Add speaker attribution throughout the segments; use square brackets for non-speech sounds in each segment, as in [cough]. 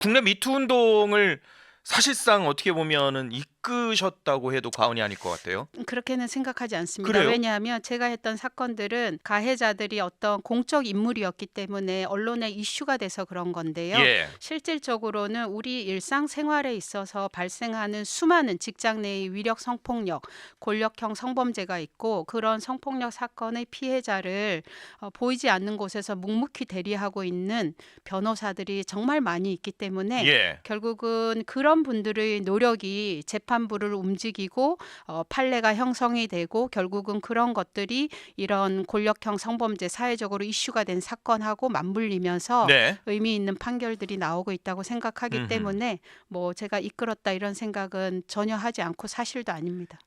Speaker 1: 국내 미투 운동을 사실상 어떻게 보면은 이 끄셨다고 해도 과언이 아닐 것 같아요.
Speaker 2: 그렇게는 생각하지 않습니다.
Speaker 1: 그래요?
Speaker 2: 왜냐하면 제가 했던 사건들은 가해자들이 어떤 공적 인물이었기 때문에 언론에 이슈가 돼서 그런 건데요.
Speaker 1: 예.
Speaker 2: 실질적으로는 우리 일상생활에 있어서 발생하는 수많은 직장 내의 위력 성폭력, 권력형 성범죄가 있고 그런 성폭력 사건의 피해자를 어, 보이지 않는 곳에서 묵묵히 대리하고 있는 변호사들이 정말 많이 있기 때문에
Speaker 1: 예.
Speaker 2: 결국은 그런 분들의 노력이 재판부를 움직이고 어, 판례가 형성이 되고 결국은 그런 것들이 이런 권력형 성범죄 사회적으로 이슈가 된 사건하고 맞물리면서
Speaker 1: 네.
Speaker 2: 의미 있는 판결들이 나오고 있다고 생각하기
Speaker 1: 음흠.
Speaker 2: 때문에 뭐 제가 이끌었다 이런 생각은 전혀 하지 않고 사실도 아닙니다.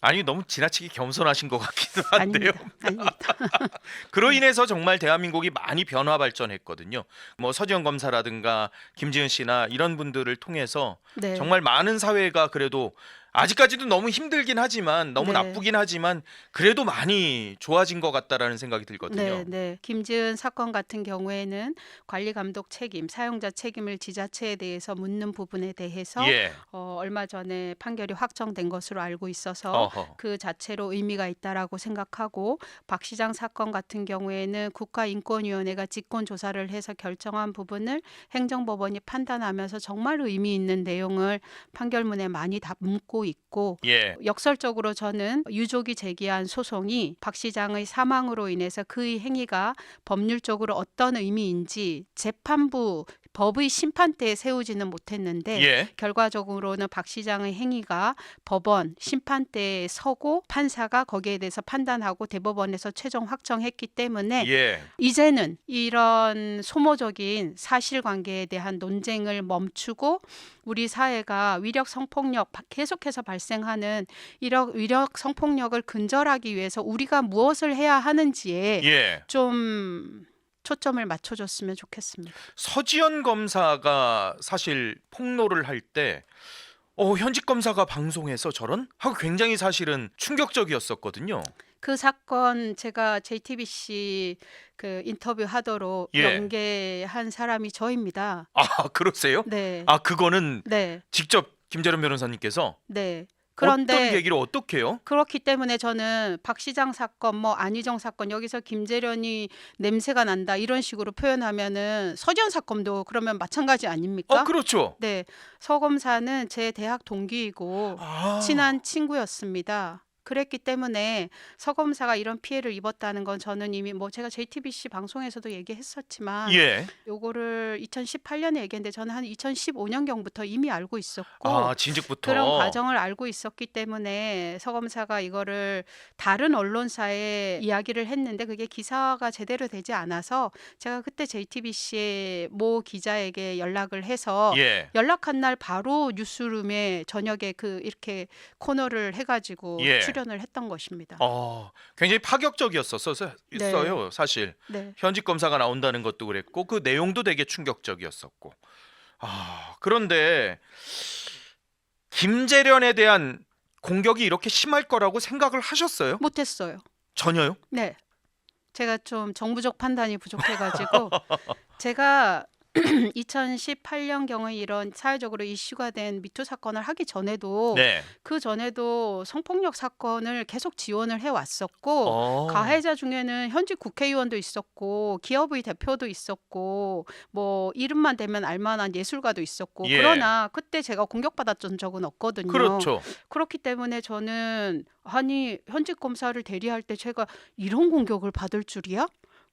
Speaker 1: 아니 너무 지나치게 겸손하신 것 같기도 한데요.
Speaker 2: 아닙니다. 아닙니다. [laughs]
Speaker 1: 그로 인해서 정말 대한민국이 많이 변화 발전했거든요. 뭐 서지영 검사라든가 김지은 씨나 이런 분들을 통해서
Speaker 2: 네.
Speaker 1: 정말 많은 사회가 그래도 아직까지도 너무 힘들긴 하지만 너무
Speaker 2: 네.
Speaker 1: 나쁘긴 하지만 그래도 많이 좋아진 것 같다라는 생각이 들거든요.
Speaker 2: 네, 네. 김지은 사건 같은 경우에는 관리 감독 책임, 사용자 책임을 지자체에 대해서 묻는 부분에 대해서
Speaker 1: 예.
Speaker 2: 어, 얼마 전에 판결이 확정된 것으로 알고 있어서
Speaker 1: 어허.
Speaker 2: 그 자체로 의미가 있다라고 생각하고 박 시장 사건 같은 경우에는 국가인권위원회가 직권 조사를 해서 결정한 부분을 행정법원이 판단하면서 정말 의미 있는 내용을 판결문에 많이 담고 있고
Speaker 1: 예.
Speaker 2: 역설적으로 저는 유족이 제기한 소송이 박 시장의 사망으로 인해서 그의 행위가 법률적으로 어떤 의미인지 재판부 법의 심판대에 세우지는 못했는데
Speaker 1: 예.
Speaker 2: 결과적으로는 박 시장의 행위가 법원 심판대에 서고 판사가 거기에 대해서 판단하고 대법원에서 최종 확정했기 때문에
Speaker 1: 예.
Speaker 2: 이제는 이런 소모적인 사실관계에 대한 논쟁을 멈추고 우리 사회가 위력 성폭력 바- 계속해서 발생하는 이런 위력 성폭력을 근절하기 위해서 우리가 무엇을 해야 하는지에
Speaker 1: 예.
Speaker 2: 좀 초점을 맞춰줬으면 좋겠습니다.
Speaker 1: 서지연 검사가 사실 폭로를 할때 어, 현직 검사가 방송에서 저런 하고 굉장히 사실은 충격적이었었거든요.
Speaker 2: 그 사건 제가 JTBC 그 인터뷰 하도록
Speaker 1: 예.
Speaker 2: 연계한 사람이 저입니다.
Speaker 1: 아, 그러세요?
Speaker 2: 네,
Speaker 1: 아, 그거는
Speaker 2: 네,
Speaker 1: 직접 김재련 변호사님께서
Speaker 2: 네.
Speaker 1: 어떤
Speaker 2: 그런데
Speaker 1: 얘기를 어떻게 해요?
Speaker 2: 그렇기 때문에 저는 박 시장 사건, 뭐 안희정 사건 여기서 김재련이 냄새가 난다 이런 식으로 표현하면은 서지현 사건도 그러면 마찬가지 아닙니까?
Speaker 1: 어, 그렇죠.
Speaker 2: 네, 서 검사는 제 대학 동기이고
Speaker 1: 아.
Speaker 2: 친한 친구였습니다. 그랬기 때문에 서 검사가 이런 피해를 입었다는 건 저는 이미 뭐 제가 JTBC 방송에서도 얘기했었지만
Speaker 1: 예.
Speaker 2: 요거를 2018년에 얘기했는데 저는 한 2015년경부터 이미 알고 있었고
Speaker 1: 아, 진즉부터.
Speaker 2: 그런 과정을 알고 있었기 때문에 서 검사가 이거를 다른 언론사에 이야기를 했는데 그게 기사가 제대로 되지 않아서 제가 그때 JTBC의 모 기자에게 연락을 해서
Speaker 1: 예.
Speaker 2: 연락한 날 바로 뉴스룸에 저녁에 그 이렇게 코너를 해가지고
Speaker 1: 예.
Speaker 2: 출연 을 했던 것입니다.
Speaker 1: 어, 굉장히 파격적이었었어요. 있어요, 사실.
Speaker 2: 네.
Speaker 1: 현직 검사가 나온다는 것도 그랬고 그 내용도 되게 충격적이었었고. 아, 그런데 김재련에 대한 공격이 이렇게 심할 거라고 생각을 하셨어요?
Speaker 2: 못했어요.
Speaker 1: 전혀요?
Speaker 2: 네. 제가 좀 정부적 판단이 부족해가지고 [laughs] 제가 [clears throat] 2018년 경에 이런 사회적으로 이슈가 된 미투 사건을 하기 전에도
Speaker 1: 네.
Speaker 2: 그 전에도 성폭력 사건을 계속 지원을 해왔었고
Speaker 1: 어.
Speaker 2: 가해자 중에는 현직 국회의원도 있었고 기업의 대표도 있었고 뭐 이름만 대면 알만한 예술가도 있었고
Speaker 1: 예.
Speaker 2: 그러나 그때 제가 공격받았던 적은 없거든요.
Speaker 1: 그렇죠.
Speaker 2: 그렇기 때문에 저는 아니 현직 검사를 대리할 때 제가 이런 공격을 받을 줄이야?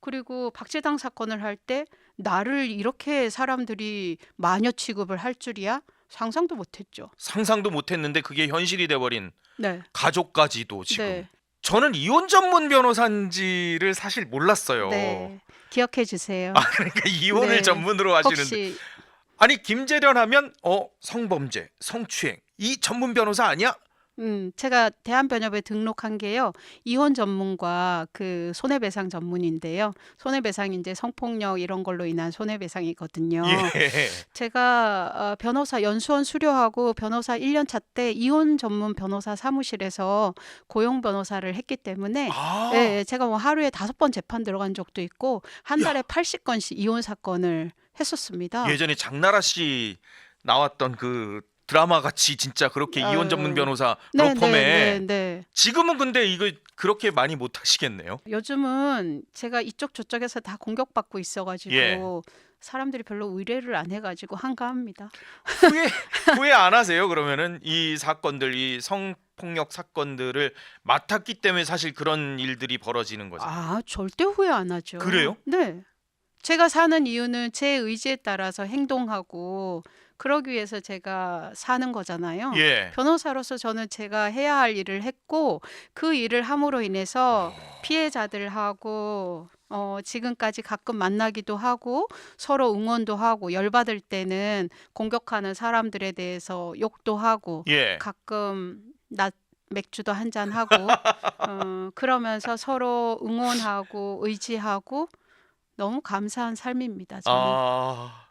Speaker 2: 그리고 박재당 사건을 할 때 나를 이렇게 사람들이 마녀 취급을 할 줄이야? 상상도 못했죠.
Speaker 1: 상상도 못했는데 그게 현실이 돼버린
Speaker 2: 네,
Speaker 1: 가족까지도 지금.
Speaker 2: 네,
Speaker 1: 저는 이혼 전문 변호사인지를 사실 몰랐어요.
Speaker 2: 네. 기억해 주세요.
Speaker 1: 아 그러니까 이혼을
Speaker 2: 네.
Speaker 1: 전문으로 하시는데
Speaker 2: 혹시
Speaker 1: 아니 김재련 하면 어 성범죄, 성추행 이 전문 변호사 아니야?
Speaker 2: 음, 제가 대한변협에 등록한 게요. 이혼 전문과 그 손해배상 전문인데요. 손해배상이 이제 성폭력 이런 걸로 인한 손해배상이거든요.
Speaker 1: 예.
Speaker 2: 제가 어, 변호사 연수원 수료하고 변호사 1년 차 때 이혼 전문 변호사 사무실에서 고용 변호사를 했기 때문에
Speaker 1: 아.
Speaker 2: 예, 예, 제가 뭐 하루에 다섯 번 재판 들어간 적도 있고 한 달에 80건씩 이혼 사건을 했었습니다.
Speaker 1: 예전에 장나라 씨 나왔던 그 드라마 같이 진짜 그렇게 이혼
Speaker 2: 아유.
Speaker 1: 전문 변호사
Speaker 2: 네,
Speaker 1: 로펌에
Speaker 2: 네, 네, 네.
Speaker 1: 지금은 근데 이거 그렇게 많이 못 하시겠네요.
Speaker 2: 요즘은 제가 이쪽 저쪽에서 다 공격받고 있어가지고
Speaker 1: 예.
Speaker 2: 사람들이 별로 의뢰를 안 해가지고 한가합니다.
Speaker 1: 후회 후회 안 하세요? 그러면은 이 사건들 이 성폭력 사건들을 맡았기 때문에 사실 그런 일들이 벌어지는 거죠.
Speaker 2: 아 절대 후회 안 하죠.
Speaker 1: 그래요?
Speaker 2: 네. 제가 사는 이유는 제 의지에 따라서 행동하고 그러기 위해서 제가 사는 거잖아요.
Speaker 1: 예.
Speaker 2: 변호사로서 저는 제가 해야 할 일을 했고 그 일을 함으로 인해서
Speaker 1: 어.
Speaker 2: 피해자들하고 어, 지금까지 가끔 만나기도 하고 서로 응원도 하고 열받을 때는 공격하는 사람들에 대해서 욕도 하고
Speaker 1: 예.
Speaker 2: 가끔 나 맥주도 한 잔 하고 어, 그러면서 서로 응원하고 의지하고 너무 감사한 삶입니다. 저는.
Speaker 1: 아.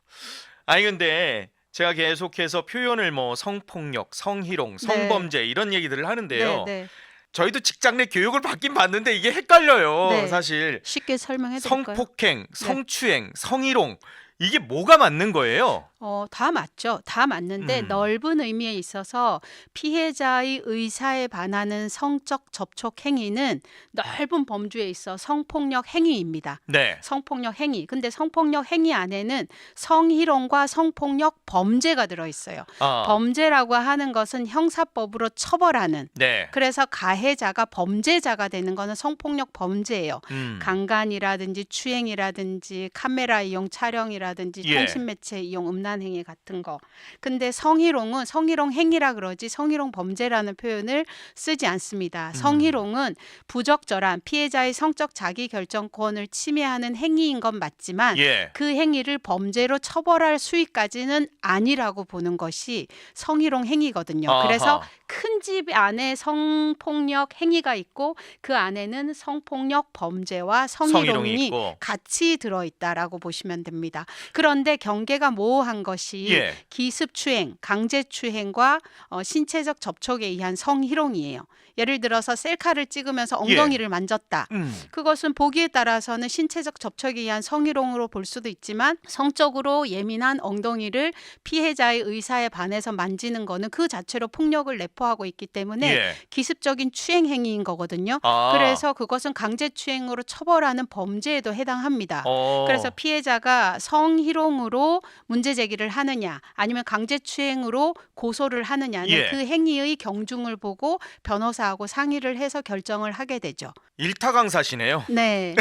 Speaker 1: 아니 근데 제가 계속해서 표현을 뭐 성폭력, 성희롱, 성범죄 이런 얘기들을 하는데요.
Speaker 2: 네, 네.
Speaker 1: 저희도 직장 내 교육을 받긴 받는데 이게 헷갈려요.
Speaker 2: 네.
Speaker 1: 사실
Speaker 2: 쉽게 설명해 드릴까요?
Speaker 1: 성폭행, 성추행, 성희롱 이게 뭐가 맞는 거예요?
Speaker 2: 어, 다 맞죠. 다 맞는데
Speaker 1: 음.
Speaker 2: 넓은 의미에 있어서 피해자의 의사에 반하는 성적 접촉 행위는 넓은 범주에 있어 성폭력 행위입니다.
Speaker 1: 네.
Speaker 2: 성폭력 행위. 근데 성폭력 행위 안에는 성희롱과 성폭력 범죄가 들어 있어요.
Speaker 1: 아,
Speaker 2: 범죄라고 하는 것은 형사법으로 처벌하는
Speaker 1: 네.
Speaker 2: 그래서 가해자가 범죄자가 되는 거는 성폭력 범죄예요.
Speaker 1: 음.
Speaker 2: 강간이라든지 추행이라든지 카메라 이용 촬영이라든지
Speaker 1: 예.
Speaker 2: 통신 매체 이용 음란 행위 같은 거. 근데 성희롱은 성희롱 행위라 그러지 성희롱 범죄라는 표현을 쓰지 않습니다.
Speaker 1: 음.
Speaker 2: 성희롱은 부적절한 피해자의 성적 자기 결정권을 침해하는 행위인 건 맞지만
Speaker 1: 예.
Speaker 2: 그 행위를 범죄로 처벌할 수위까지는 아니라고 보는 것이 성희롱 행위거든요. 그래서
Speaker 1: 아하.
Speaker 2: 큰집 안에 성폭력 행위가 있고 그 안에는 성폭력 범죄와
Speaker 1: 성희롱이
Speaker 2: 성희롱이. 같이 들어 있다라고 보시면 됩니다. 그런데 경계가 모호한 것이
Speaker 1: 예.
Speaker 2: 기습추행, 강제추행과 어, 신체적 접촉에 의한 성희롱이에요. 예를 들어서 셀카를 찍으면서
Speaker 1: 예.
Speaker 2: 엉덩이를 만졌다.
Speaker 1: 음.
Speaker 2: 그것은 보기에 따라서는 신체적 접촉에 의한 성희롱으로 볼 수도 있지만 성적으로 예민한 엉덩이를 피해자의 의사에 반해서 만지는 거는 그 자체로 폭력을 내포하고 있기 때문에
Speaker 1: 예.
Speaker 2: 기습적인 추행 행위인 거거든요.
Speaker 1: 아.
Speaker 2: 그래서 그것은 강제추행으로 처벌하는 범죄에도 해당합니다.
Speaker 1: 어.
Speaker 2: 그래서 피해자가 성희롱으로 문제 제기 를 하느냐 아니면 강제추행으로 고소를 하느냐는
Speaker 1: 예.
Speaker 2: 그 행위의 경중을 보고 변호사하고 상의를 해서 결정을 하게 되죠.
Speaker 1: 일타 강사시네요.
Speaker 2: 네.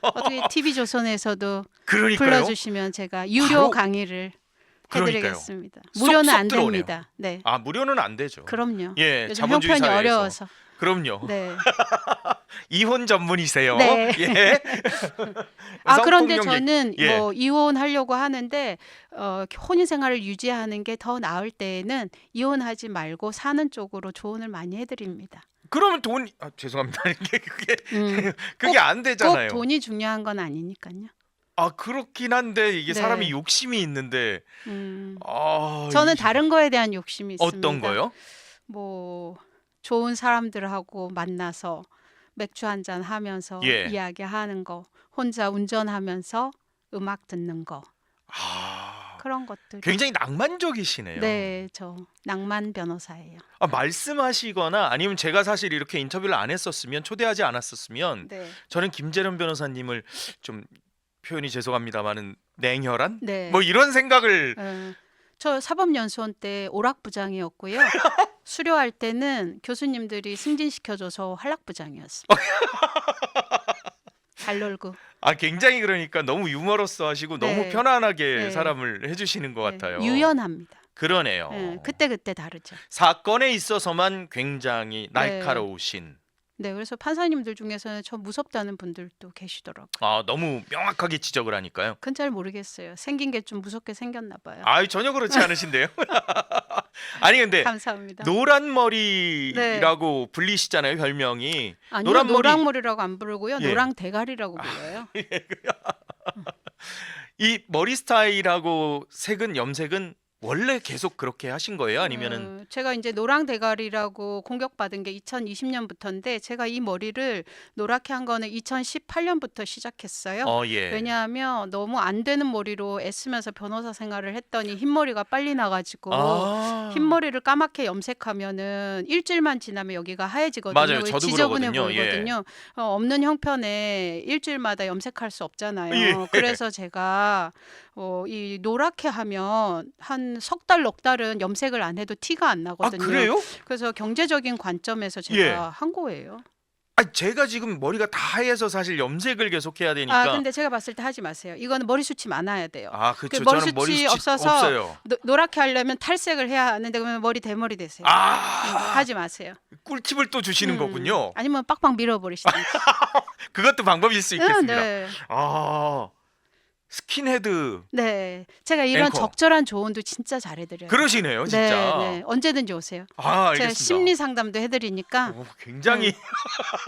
Speaker 2: 어떻게 TV 조선에서도
Speaker 1: 그러니까요.
Speaker 2: 불러주시면 제가 유료
Speaker 1: 바로-
Speaker 2: 강의를
Speaker 1: 그러니까요.
Speaker 2: 해드리겠습니다.
Speaker 1: 쏙쏙
Speaker 2: 무료는 안
Speaker 1: 들어오네요.
Speaker 2: 됩니다. 네.
Speaker 1: 아 무료는 안 되죠.
Speaker 2: 그럼요.
Speaker 1: 예,
Speaker 2: 요즘
Speaker 1: 자본주의 사회에서.
Speaker 2: 어려워서.
Speaker 1: 그럼요.
Speaker 2: 네. [laughs]
Speaker 1: 이혼 전문이세요.
Speaker 2: 네.
Speaker 1: 예. [laughs]
Speaker 2: 아 그런데
Speaker 1: 성폭력 얘기-
Speaker 2: 저는
Speaker 1: 예.
Speaker 2: 뭐 이혼하려고 하는데 어, 혼인 생활을 유지하는 게 더 나을 때에는 이혼하지 말고 사는 쪽으로 조언을 많이 해드립니다.
Speaker 1: 그러면 돈 아, 죄송합니다. [laughs] 이게 그게
Speaker 2: 음,
Speaker 1: 그게 안 되잖아요.
Speaker 2: 꼭 돈이 중요한 건 아니니까요.
Speaker 1: 아 그렇긴 한데 이게
Speaker 2: 네.
Speaker 1: 사람이 욕심이 있는데
Speaker 2: 음,
Speaker 1: 아
Speaker 2: 저는
Speaker 1: 이-
Speaker 2: 다른 거에 대한 욕심이 있습니다.
Speaker 1: 어떤 거요?
Speaker 2: 뭐 좋은 사람들하고 만나서 맥주 한 잔 하면서
Speaker 1: 예.
Speaker 2: 이야기하는 거, 혼자 운전하면서 음악 듣는 거
Speaker 1: 아
Speaker 2: 그런 것들.
Speaker 1: 굉장히 낭만적이시네요.
Speaker 2: 네, 저 낭만 변호사예요.
Speaker 1: 아, 말씀하시거나 아니면 제가 사실 이렇게 인터뷰를 안 했었으면 초대하지 않았었으면
Speaker 2: 네,
Speaker 1: 저는 김재련 변호사님을 좀 표현이 죄송합니다만은 냉혈한
Speaker 2: 네.
Speaker 1: 뭐 이런 생각을
Speaker 2: 어, 저 사법연수원 때 오락부장이었고요. [laughs] 수료할 때는 교수님들이 승진시켜줘서 활락부장이었습니다. [laughs] 잘 놀고.
Speaker 1: 아 굉장히 그러니까 너무 유머러스 하시고 너무
Speaker 2: 네.
Speaker 1: 편안하게
Speaker 2: 네.
Speaker 1: 사람을 해주시는 것
Speaker 2: 네,
Speaker 1: 같아요.
Speaker 2: 유연합니다.
Speaker 1: 그러네요.
Speaker 2: 네, 그때 그때 다르죠.
Speaker 1: 사건에 있어서만 굉장히
Speaker 2: 네.
Speaker 1: 날카로우신.
Speaker 2: 네, 그래서 판사님들 중에서는 저 무섭다는 분들도 계시더라고요.
Speaker 1: 아 너무 명확하게 지적을 하니까요.
Speaker 2: 그건 잘 모르겠어요. 생긴 게 좀 무섭게 생겼나 봐요.
Speaker 1: 아 전혀 그렇지 않으신데요. [laughs] 아니 근데
Speaker 2: 감사합니다.
Speaker 1: 노란 머리라고 불리시잖아요 별명이.
Speaker 2: 아니요,
Speaker 1: 노란 머리-
Speaker 2: 노랑머리라고 안 부르고요.
Speaker 1: 예.
Speaker 2: 노랑 대가리라고 불러요. [laughs]
Speaker 1: 이 머리 스타일하고 색은 염색은 원래 계속 그렇게 하신 거예요? 아니면은
Speaker 2: 어, 제가 이제 노랑 대가리라고 공격받은 게 2020년부터인데 제가 이 머리를 노랗게 한 거는 2018년부터 시작했어요.
Speaker 1: 어 예.
Speaker 2: 왜냐하면 너무 안 되는 머리로 애쓰면서 변호사 생활을 했더니 흰머리가 빨리 나가지고
Speaker 1: 아.
Speaker 2: 흰머리를 까맣게 염색하면은 일주일만 지나면 여기가 하얘지거든요.
Speaker 1: 맞아요.
Speaker 2: 왜
Speaker 1: 저도
Speaker 2: 지저분해
Speaker 1: 그러거든요. 예.
Speaker 2: 보이거든요. 어, 없는 형편에 일주일마다 염색할 수 없잖아요.
Speaker 1: 예.
Speaker 2: 그래서 제가 어, 이 노랗게 하면 한석 달, 넉 달은 염색을 안 해도 티가
Speaker 1: 안아
Speaker 2: 나거든요.
Speaker 1: 그래요?
Speaker 2: 그래서 경제적인 관점에서 제가
Speaker 1: 예.
Speaker 2: 한 거예요.
Speaker 1: 아 제가 지금 머리가 다 하얘서 사실 염색을 계속 해야 되니까.
Speaker 2: 아, 근데 제가 봤을 때 하지 마세요. 이거는 머리숱이 많아야 돼요.
Speaker 1: 아, 그렇죠.
Speaker 2: 그
Speaker 1: 저는
Speaker 2: 머리숱이 없어서
Speaker 1: 없어요.
Speaker 2: 노, 노랗게 하려면 탈색을 해야 하는데 그러면 머리 대머리 되세요. 음,
Speaker 1: 아
Speaker 2: 하지 마세요.
Speaker 1: 꿀팁을 또 주시는
Speaker 2: 음,
Speaker 1: 거군요.
Speaker 2: 아니면 빡빡 밀어버리시든지. [laughs]
Speaker 1: 그것도 방법일 수 있겠습니다.
Speaker 2: 네.
Speaker 1: 아 스킨헤드
Speaker 2: 네. 제가 이런
Speaker 1: 앵커.
Speaker 2: 적절한 조언도 진짜 잘해드려요.
Speaker 1: 그러시네요, 진짜.
Speaker 2: 네, 네. 언제든지 오세요.
Speaker 1: 아
Speaker 2: 제가
Speaker 1: 알겠습니다.
Speaker 2: 심리 상담도 해드리니까
Speaker 1: 오, 굉장히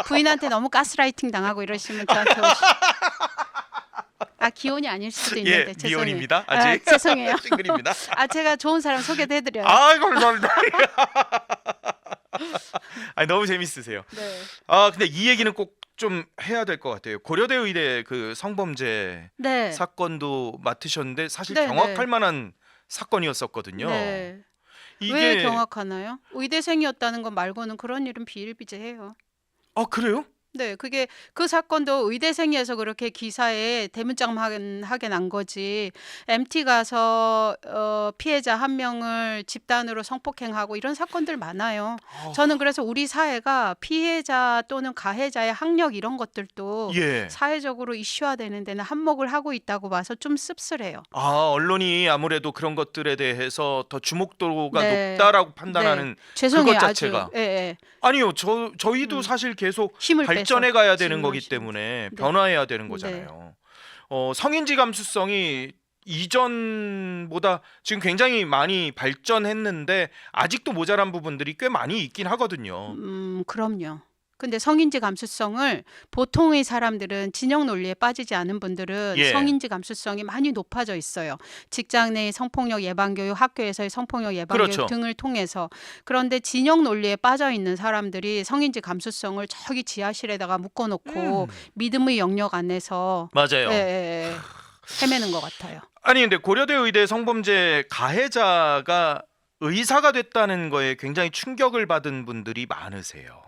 Speaker 2: 부인한테 너무 가스라이팅 당하고 이러시면 저한테 오시. [laughs] 아 기혼이 아닐 수도
Speaker 1: 예
Speaker 2: 있는데 죄송해요.
Speaker 1: 미혼입니다.
Speaker 2: 아,
Speaker 1: 아직
Speaker 2: 죄송해요. [laughs]
Speaker 1: 싱글입니다.
Speaker 2: 아 제가 좋은 사람 소개해드려요.
Speaker 1: 아 감사합니다. [laughs] [laughs] 아 너무 재밌으세요.
Speaker 2: 네.
Speaker 1: 아 근데 이 얘기는 꼭 좀 해야 될 것 같아요. 고려대 의대 그 성범죄
Speaker 2: 네.
Speaker 1: 사건도 맡으셨는데 사실
Speaker 2: 네,
Speaker 1: 경악할
Speaker 2: 네.
Speaker 1: 만한 사건이었었거든요.
Speaker 2: 네.
Speaker 1: 이게
Speaker 2: 왜 경악하나요? 의대생이었다는 것 말고는 그런 일은 비일비재해요.
Speaker 1: 아 그래요?
Speaker 2: 네, 그게 그 사건도 의대생이어서 그렇게 기사에 대문짝하게 난 거지. MT 가서 어, 피해자 한 명을 집단으로 성폭행하고 이런 사건들 많아요.
Speaker 1: 아,
Speaker 2: 저는 그래서 우리 사회가 피해자 또는 가해자의 학력 이런 것들도
Speaker 1: 예.
Speaker 2: 사회적으로 이슈화되는 데는 한몫을 하고 있다고 봐서 좀 씁쓸해요.
Speaker 1: 아 언론이 아무래도 그런 것들에 대해서 더 주목도가
Speaker 2: 네.
Speaker 1: 높다라고 판단하는
Speaker 2: 죄송해요,
Speaker 1: 그것
Speaker 2: 아주.
Speaker 1: 자체가.
Speaker 2: 예, 예.
Speaker 1: 아니요 저 저희도
Speaker 2: 음.
Speaker 1: 사실 계속
Speaker 2: 힘을
Speaker 1: 발 전해
Speaker 2: 빼서
Speaker 1: 가야 되는 거기 때문에
Speaker 2: 네.
Speaker 1: 변화해야 되는 거잖아요. 어, 성인지 감수성이 이전보다 지금 굉장히 많이 발전했는데 아직도 모자란 부분들이 꽤 많이 있긴 하거든요.
Speaker 2: 음, 그럼요. 근데 성인지 감수성을 보통의 사람들은 진영 논리에 빠지지 않은 분들은
Speaker 1: 예.
Speaker 2: 성인지 감수성이 많이 높아져 있어요. 직장 내의 성폭력 예방 교육, 학교에서의 성폭력 예방
Speaker 1: 그렇죠.
Speaker 2: 교육 등을 통해서 그런데 진영 논리에 빠져 있는 사람들이 성인지 감수성을 저기 지하실에다가 묶어 놓고
Speaker 1: 음,
Speaker 2: 믿음의 영역 안에서
Speaker 1: 맞아요.
Speaker 2: 예, 예, 예. 헤매는 것 같아요.
Speaker 1: 아니 근데 고려대 의대 성범죄 가해자가 의사가 됐다는 거에 굉장히 충격을 받은 분들이 많으세요.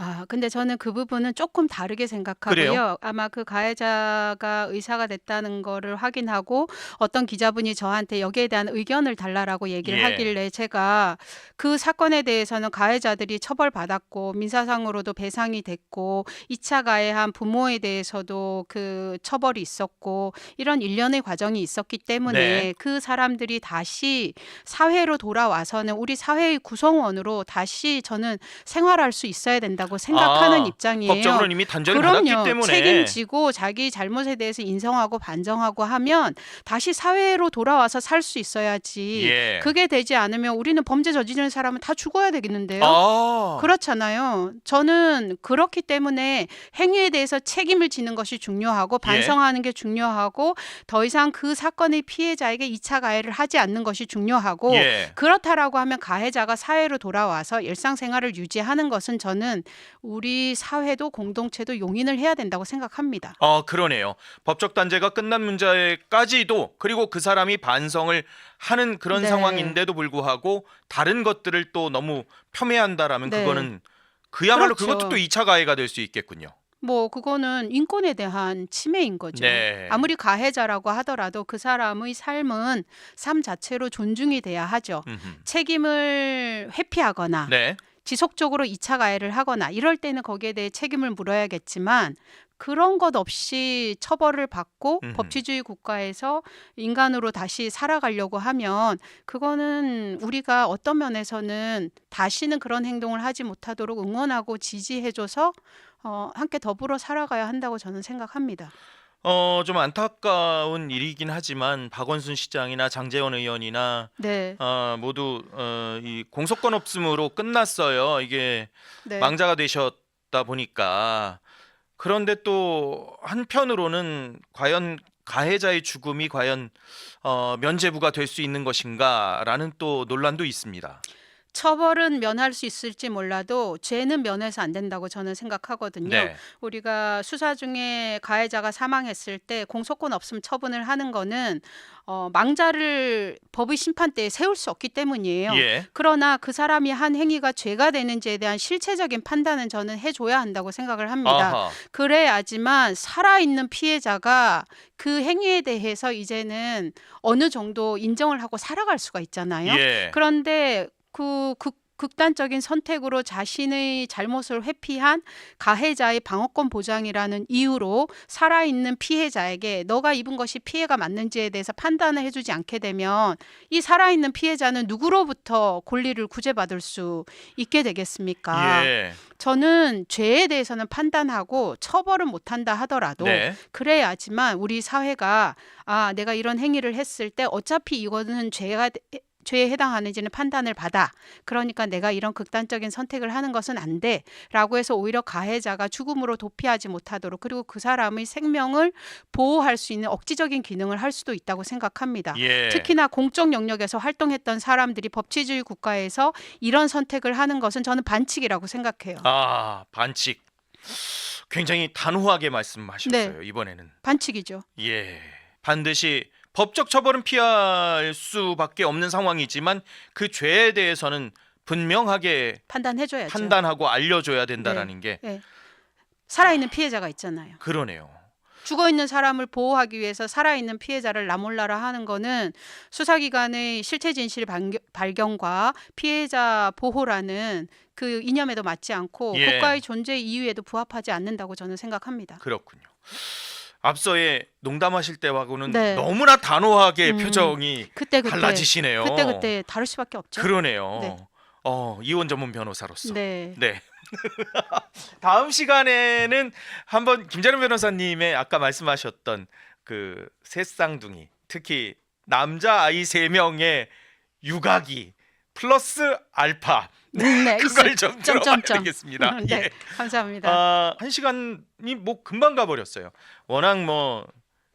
Speaker 2: 아, 근데 저는 그 부분은 조금 다르게 생각하고요. 아마 그 가해자가 의사가 됐다는 거를 확인하고 어떤 기자분이 저한테 여기에 대한 의견을 달라라고 얘기를
Speaker 1: 예.
Speaker 2: 하길래 제가 그 사건에 대해서는 가해자들이 처벌받았고 민사상으로도 배상이 됐고 2 차 가해한 부모에 대해서도 그 처벌이 있었고 이런 일련의 과정이 있었기 때문에
Speaker 1: 네.
Speaker 2: 그 사람들이 다시 사회로 돌아와서는 우리 사회의 구성원으로 다시 저는 생활할 수 있어야 된다고 생각하는
Speaker 1: 아,
Speaker 2: 입장이에요.
Speaker 1: 법적으로는 이미 받았기
Speaker 2: 그럼요.
Speaker 1: 때문에
Speaker 2: 책임지고 자기 잘못에 대해서 인정하고 반성하고 하면 다시 사회로 돌아와서 살 수 있어야지.
Speaker 1: 예.
Speaker 2: 그게 되지 않으면 우리는 범죄 저지르는 사람은 다 죽어야 되겠는데요.
Speaker 1: 아,
Speaker 2: 그렇잖아요. 저는 그렇기 때문에 행위에 대해서 책임을 지는 것이 중요하고
Speaker 1: 예.
Speaker 2: 반성하는 게 중요하고 더 이상 그 사건의 피해자에게 2차 가해를 하지 않는 것이 중요하고
Speaker 1: 예.
Speaker 2: 그렇다라고 하면 가해자가 사회로 돌아와서 일상생활을 유지하는 것은 저는 우리 사회도 공동체도 용인을 해야 된다고 생각합니다.
Speaker 1: 어 그러네요. 법적 단죄가 끝난 문제까지도 그리고 그 사람이 반성을 하는 그런
Speaker 2: 네.
Speaker 1: 상황인데도 불구하고 다른 것들을 또 너무 폄훼한다라면
Speaker 2: 네.
Speaker 1: 그거는 그야말로
Speaker 2: 그렇죠.
Speaker 1: 그것도 또 2차 가해가 될 수 있겠군요.
Speaker 2: 뭐 그거는 인권에 대한 침해인 거죠.
Speaker 1: 네.
Speaker 2: 아무리 가해자라고 하더라도 그 사람의 삶은 삶 자체로 존중이 돼야 하죠.
Speaker 1: 음흠.
Speaker 2: 책임을 회피하거나
Speaker 1: 네.
Speaker 2: 지속적으로 2차 가해를 하거나 이럴 때는 거기에 대해 책임을 물어야겠지만 그런 것 없이 처벌을 받고
Speaker 1: 음흠.
Speaker 2: 법치주의 국가에서 인간으로 다시 살아가려고 하면 그거는 우리가 어떤 면에서는 다시는 그런 행동을 하지 못하도록 응원하고 지지해줘서 어, 함께 더불어 살아가야 한다고 저는 생각합니다.
Speaker 1: 어, 좀 안타까운 일이긴 하지만 박원순 시장이나 장재원 의원이나
Speaker 2: 네.
Speaker 1: 어, 모두 어, 이 공소권 없음으로 끝났어요. 이게
Speaker 2: 네.
Speaker 1: 망자가 되셨다 보니까 그런데 또 한편으로는 과연 가해자의 죽음이 과연 어, 면죄부가 될 수 있는 것인가라는 또 논란도 있습니다.
Speaker 2: 처벌은 면할 수 있을지 몰라도 죄는 면해서 안 된다고 저는 생각하거든요.
Speaker 1: 네,
Speaker 2: 우리가 수사 중에 가해자가 사망했을 때 공소권 없음 처분을 하는 거는 어, 망자를 법의 심판대에 세울 수 없기 때문이에요.
Speaker 1: 예,
Speaker 2: 그러나 그 사람이 한 행위가 죄가 되는지에 대한 실체적인 판단은 저는 해줘야 한다고 생각을 합니다.
Speaker 1: 아하,
Speaker 2: 그래야지만 살아있는 피해자가 그 행위에 대해서 이제는 어느 정도 인정을 하고 살아갈 수가 있잖아요.
Speaker 1: 예,
Speaker 2: 그런데 그 극, 극단적인 선택으로 자신의 잘못을 회피한 가해자의 방어권 보장이라는 이유로 살아있는 피해자에게 너가 입은 것이 피해가 맞는지에 대해서 판단을 해주지 않게 되면 이 살아있는 피해자는 누구로부터 권리를 구제받을 수 있게 되겠습니까?
Speaker 1: 예,
Speaker 2: 저는 죄에 대해서는 판단하고 처벌은 못한다 하더라도
Speaker 1: 네,
Speaker 2: 그래야지만 우리 사회가 아 내가 이런 행위를 했을 때 어차피 이거는 죄가 죄에 해당하는지는 판단을 받아. 그러니까 내가 이런 극단적인 선택을 하는 것은 안 돼 라고 해서 오히려 가해자가 죽음으로 도피하지 못하도록 그리고 그 사람의 생명을 보호할 수 있는 억지적인 기능을 할 수도 있다고 생각합니다.
Speaker 1: 예,
Speaker 2: 특히나 공적 영역에서 활동했던 사람들이 법치주의 국가에서 이런 선택을 하는 것은 저는 반칙이라고 생각해요.
Speaker 1: 아 반칙. 굉장히 단호하게 말씀하셨어요 이번에는.
Speaker 2: 반칙이죠.
Speaker 1: 예, 반드시 법적 처벌은 피할 수밖에 없는 상황이지만 그 죄에 대해서는 분명하게
Speaker 2: 판단해줘야죠.
Speaker 1: 판단하고 알려줘야 된다라는 게
Speaker 2: 살아있는 피해자가 있잖아요.
Speaker 1: 그러네요.
Speaker 2: 죽어 있는 사람을 보호하기 위해서 살아있는 피해자를 나몰라라 하는 거는 수사기관의 실체 진실 발견- 발견과 피해자 보호라는 그 이념에도 맞지 않고
Speaker 1: 예.
Speaker 2: 국가의 존재 이유에도 부합하지 않는다고 저는 생각합니다.
Speaker 1: 그렇군요. 앞서의 농담하실 때하고는
Speaker 2: 네.
Speaker 1: 너무나 단호하게
Speaker 2: 음,
Speaker 1: 표정이
Speaker 2: 그때 그때
Speaker 1: 달라지시네요.
Speaker 2: 그때 그때 다를 수밖에 없죠.
Speaker 1: 그러네요.
Speaker 2: 네.
Speaker 1: 어, 이혼 전문 변호사로서.
Speaker 2: 네.
Speaker 1: 네. [laughs] 다음 시간에는 한번 김자룡 변호사님의 아까 말씀하셨던 그 새쌍둥이 특히 남자 아이 세 명의 유가기 플러스 알파
Speaker 2: 네,
Speaker 1: 그걸
Speaker 2: 있을-
Speaker 1: 좀 들어봐야. 되겠습니다. [laughs]
Speaker 2: 네,
Speaker 1: 예.
Speaker 2: 감사합니다.
Speaker 1: 아, 한 시간이 뭐 금방 가버렸어요. 워낙 뭐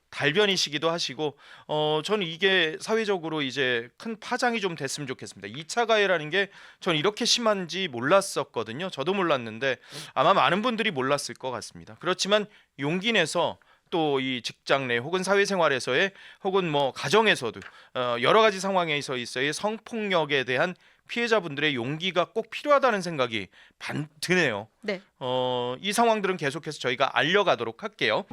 Speaker 1: 달변이시기도 하시고 어 저는 이게 사회적으로 이제 큰 파장이 좀 됐으면 좋겠습니다. 2차 가해라는 게 전 이렇게 심한지 몰랐었거든요. 저도 몰랐는데 아마 많은 분들이 몰랐을 것 같습니다. 그렇지만 용기 내서 또 이 직장 내 혹은 사회생활에서의 혹은 뭐 가정에서도 어 여러 가지 상황에서 있어의 성폭력에 대한 피해자분들의 용기가 꼭 필요하다는 생각이 반 드네요.
Speaker 2: 네.
Speaker 1: 어, 이 상황들은 계속해서 저희가 알려가도록 할게요.